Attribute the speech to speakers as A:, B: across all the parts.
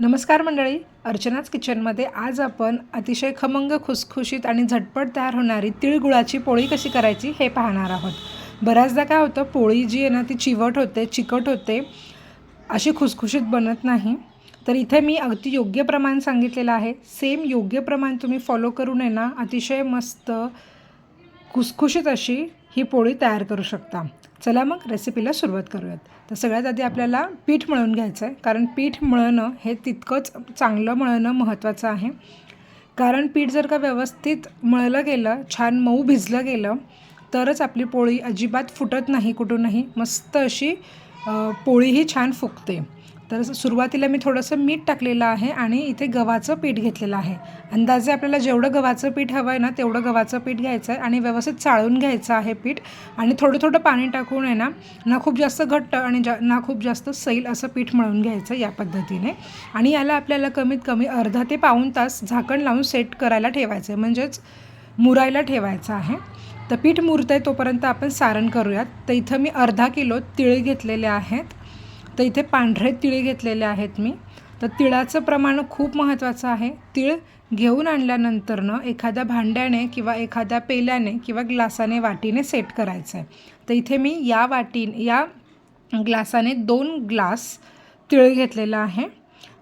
A: नमस्कार मंडळी. अर्चनाच किचनमध्ये आज आपण अतिशय खमंग खुसखुशीत आणि झटपट तयार होणारी तिळगुळाची पोळी कशी करायची हे पाहणार आहोत. बऱ्याचदा काय होतं पोळी जी आहे ना ती चिवट होते चिकट होते अशी खुसखुशीत बनत नाही. तर इथे मी अगदी योग्य प्रमाण सांगितलेलं आहे. सेम योग्य प्रमाण तुम्ही फॉलो करून आहे ना अतिशय मस्त खुसखुशीत अशी ही पोळी तयार करू शकता. चला मग रेसिपीला सुरुवात करूयात. तर सगळ्यात आधी आपल्याला पीठ मळून घ्यायचं आहे कारण पीठ मळणं हे तितकंच चांगलं मळणं महत्त्वाचं आहे. कारण पीठ जर का व्यवस्थित मळलं गेलं छान मऊ भिजलं गेलं तरच आपली पोळी अजिबात फुटत नाही कुठूनही. मस्त अशी पोळीही छान फुगते. तर सुरुवातीला मी थोडंसं मीठ टाकलेलं आहे आणि इथे गव्हाचं पीठ घेतलेलं आहे. अंदाजे आपल्याला जेवढं गव्हाचं पीठ हवं आहे ना तेवढं गव्हाचं पीठ घ्यायचं आहे आणि व्यवस्थित चाळून घ्यायचं आहे पीठ. आणि थोडं थोडं पाणी टाकून आहे ना ना खूप जास्त घट्ट आणि जा ना खूप जास्त सैल असं पीठ मळून घ्यायचं या पद्धतीने. आणि याला आपल्याला कमीत कमी अर्धा ते पाऊण तास झाकण लावून सेट करायला ठेवायचं आहे म्हणजेच मुरायला ठेवायचं आहे. तर पीठ मुरतं आहे तोपर्यंत आपण सारण करूयात. तर इथं मी अर्धा किलो तिळ घेतलेले आहेत. तर इथे पांढरे तिळ घेतलेले आहेत मी. तर तिळाचं प्रमाण खूप महत्त्वाचं आहे. तिळ घेऊन आणल्यानंतरनं एखाद्या भांड्याने किंवा एखाद्या पेल्याने किंवा ग्लासाने वाटीने सेट करायचं आहे तर इथे मी या वाटी या ग्लासाने दोन ग्लास तिळ घेतलेलं आहे.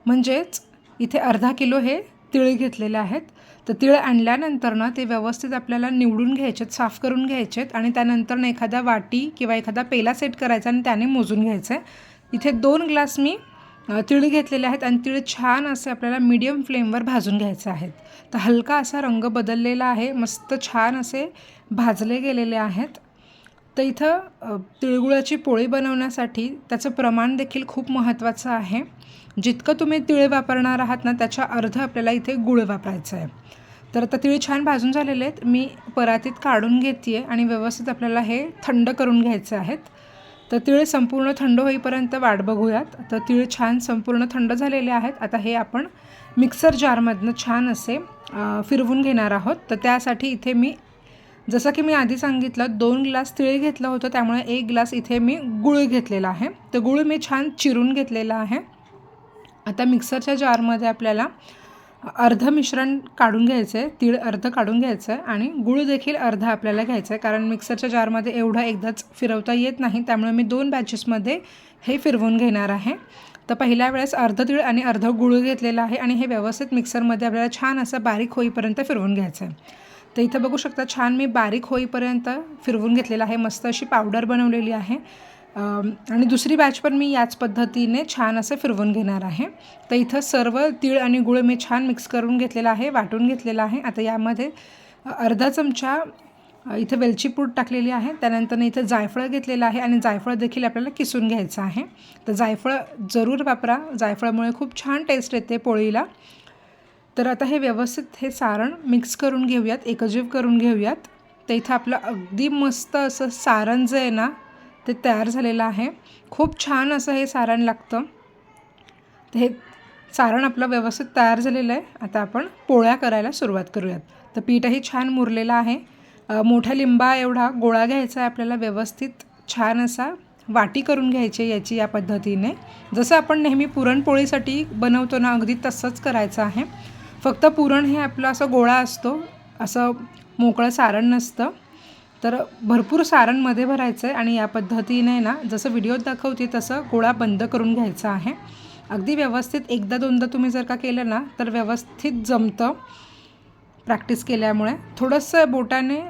A: म्हणजेच इथे अर्धा किलो हे तिळ घेतलेले आहेत. तर तिळ आणल्यानंतरनं ते व्यवस्थित आपल्याला निवडून घ्यायचेत साफ करून घ्यायचेत आणि त्यानंतरनं एखाद्या वाटी किंवा एखादा पेला सेट करायचा आणि त्याने मोजून घ्यायचं आहे इथे दोन ग्लास मी तिळ घेतलेले आहेत आणि तिळ छान असे आपल्याला मीडियम फ्लेमवर भाजून घ्यायचे आहेत. तर हलका असा रंग बदललेला आहे मस्त छान असे भाजले गेलेले आहेत. तर इथं तिळगुळाची पोळी बनवण्यासाठी त्याचं प्रमाण देखील खूप महत्त्वाचं आहे. जितकं तुम्ही तिळ वापरणार आहात ना त्याच्या अर्ध आपल्याला इथे गुळ वापरायचं आहे. तर आता तिळ छान भाजून झालेले आहेत. मी परातीत काढून घेते आहे आणि व्यवस्थित आपल्याला हे थंड करून घ्यायचे आहेत. तर तिळ संपूर्ण थंड होईपर्यंत वाट बघूयात. तर तिळ छान संपूर्ण थंड झालेले आहेत. आता हे आपण मिक्सर जारमधनं छान असे फिरवून घेणार आहोत. तर त्यासाठी इथे मी जसं की मी आधी सांगितलं दोन ग्लास तिळ घेतलं होतं. त्यामुळे एक ग्लास इथे मी गुळ घेतलेला आहे. तर गुळ मी छान चिरून घेतलेला आहे. आता मिक्सरच्या जारमध्ये आपल्याला अर्ध मिश्रण काढून घ्यायचं आहे तीळ अर्ध काढून घ्यायचं आहे आणि गुळ देखील अर्धा आपल्याला घ्यायचं. आहे कारण मिक्सरच्या जारमध्ये एवढं एकदाच फिरवता येत नाही त्यामुळे मी दोन बॅचेसमध्ये हे फिरवून घेणार आहे. तर पहिल्या वेळेस अर्ध तीळ आणि अर्ध गुळ घेतलेलं आहे आणि हे व्यवस्थित मिक्सरमध्ये आपल्याला छान असं बारीक होईपर्यंत फिरवून घ्यायचं आहे तर इथं बघू शकता छान मी बारीक होईपर्यंत फिरवून घेतलेलं आहे. मस्त अशी पावडर बनवलेली आहे. आणि दुसरी बॅच पण मी याच पद्धतीने छान असं फिरवून घेणार आहे. तर इथं सर्व तीळ आणि गुळ मी छान मिक्स करून घेतलेला आहे वाटून घेतलेला आहे. आता यामध्ये अर्धा चमचा इथं वेलची पूड टाकलेली आहे. त्यानंतर इथं जायफळ घेतलेलं आहे आणि जायफळ देखील आपल्याला किसून घ्यायचं आहे. तर जायफळ जरूर वापरा. जायफळामुळे खूप छान टेस्ट येते पोळीला. तर आता हे व्यवस्थित हे सारण मिक्स करून घेऊयात एकजीव करून घेऊयात. तर इथं आपलं अगदी मस्त असं सारण जे आहे ना ते तयार झालेलं आहे. खूप छान असं हे सारण लागतं. तर हे सारण आपलं व्यवस्थित तयार झालेलं आहे. आता आपण पोळ्या करायला सुरुवात करूयात. तर पीठही छान मुरलेलं आहे. मोठा मोठ्या लिंबा एवढा गोळा घ्यायचा आहे आपल्याला व्यवस्थित. छान असा वाटी करून घ्यायची आहे याची या पद्धतीने. जसं आपण नेहमी पुरणपोळीसाठी बनवतो ना अगदी तसंच करायचं आहे. फक्त पुरण हे आपलं असं गोळा असतो. असं मोकळं सारण नसतं. तर भरपूर सारणमध्ये भरायचं आहे आणि या पद्धतीने ना जसं व्हिडिओत दाखवते तसं गोळा बंद करून घ्यायचा आहे. अगदी व्यवस्थित एकदा दोनदा तुम्ही जर का केलं ना तर व्यवस्थित जमतं प्रॅक्टिस केल्यामुळे. थोडंसं बोटाने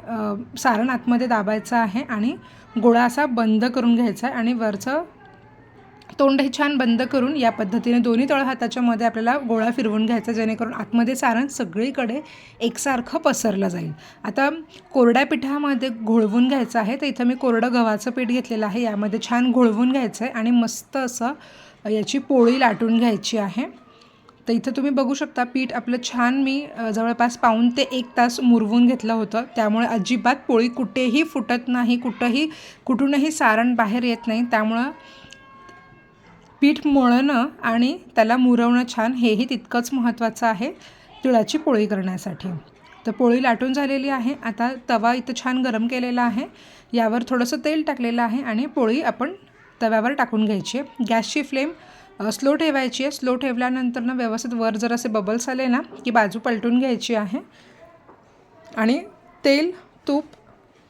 A: सारण आतमध्ये दाबायचं आहे आणि गोळा असा बंद करून घ्यायचा आहे आणि वरचं तोंड हे छान बंद करून या पद्धतीने दोन्ही तळहाताच्या मध्ये आपल्याला गोळा फिरवून घ्यायचा जेणेकरून आतमध्ये सारण सगळीकडे एकसारखं पसरलं जाईल. आता कोरड्या पिठामध्ये घोळवून घ्यायचं आहे तर इथं मी कोरडं गव्हाचं पीठ घेतलेलं आहे यामध्ये छान घोळवून घ्यायचं आहे आणि मस्त असं याची पोळी लाटून घ्यायची आहे. तर इथं तुम्ही बघू शकता पीठ आपलं छान मी जवळपास पाऊन ते एक तास मुरवून घेतलं होतं. त्यामुळे अजिबात पोळी कुठेही फुटत नाही कुठंही कुठूनही सारण बाहेर येत नाही. त्यामुळं पीठ मळणं आणि त्याला मुरवणं छान हेही तितकंच महत्त्वाचं आहे तिळाची पोळी करण्यासाठी. तर पोळी लाटून झालेली आहे. आता तवा इथं छान गरम केलेला आहे. यावर थोडंसं तेल टाकलेलं आहे आणि पोळी आपण तव्यावर टाकून घ्यायची आहे. गॅसची फ्लेम स्लो ठेवायची आहे. स्लो ठेवल्यानंतर ना व्यवस्थित वर जर असे बबल्स आले ना की बाजू पलटून घ्यायची आहे. आणि तेल तूप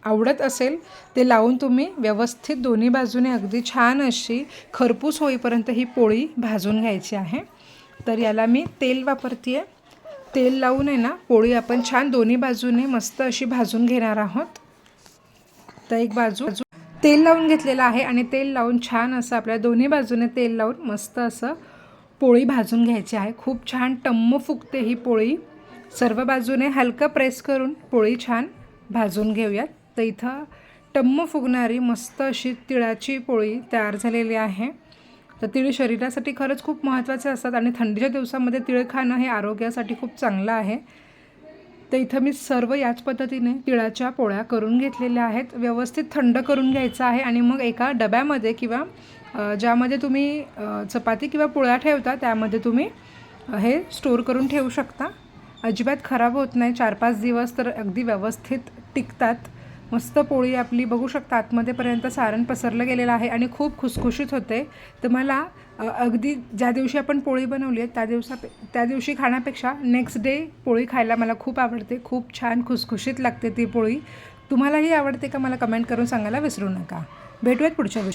A: आवडत असेल ते लावून तुम्ही व्यवस्थित दोन्ही बाजूने अगदी छान अशी खरपूस होईपर्यंत ही पोळी भाजून घ्यायची आहे. तर याला मी तेल वापरते आहे तेल लावून आहे ना पोळी आपण छान दोन्ही बाजूने मस्त अशी भाजून घेणार आहोत. तर एक बाजू तेल लावून घेतलेलं आहे आणि तेल लावून छान असं आपल्या दोन्ही बाजूने तेल लावून मस्त असं पोळी भाजून घ्यायची आहे. खूप छान टम्म फुगते ही पोळी. सर्व बाजूने हलकं प्रेस करून पोळी छान भाजून घेऊयात. तर इथं टम्म फुगणारी मस्त अशी तिळाची पोळी तयार झालेली आहे. तर तिळ शरीरासाठी खरंच खूप महत्त्वाचे असतात आणि थंडीच्या दिवसामध्ये तिळ खाणं हे आरोग्यासाठी खूप चांगलं आहे. तर इथं मी सर्व याच पद्धतीने तिळाच्या पोळ्या करून घेतलेल्या आहेत. व्यवस्थित थंड करून घ्यायचं आहे आणि मग एका डब्यामध्ये किंवा ज्यामध्ये तुम्ही चपाती किंवा पोळ्या ठेवता त्यामध्ये तुम्ही हे स्टोर करून ठेवू शकता. अजिबात खराब होत नाही. चार पाच दिवस तर अगदी व्यवस्थित टिकतात. मस्त पोळी आपली बघू शकता आतमध्येपर्यंत सारण पसरलं गेलेलं आहे आणि खूप खुसखुशीत होते. तर मला अगदी ज्या दिवशी आपण पोळी बनवली आहे त्या दिवसा त्या दिवशी खाण्यापेक्षा नेक्स्ट डे पोळी खायला मला खूप आवडते. खूप छान खुसखुशीत लागते ती पोळी. तुम्हालाही आवडते का? मला कमेंट करून सांगायला विसरू नका. भेटूयात पुढच्या विषयात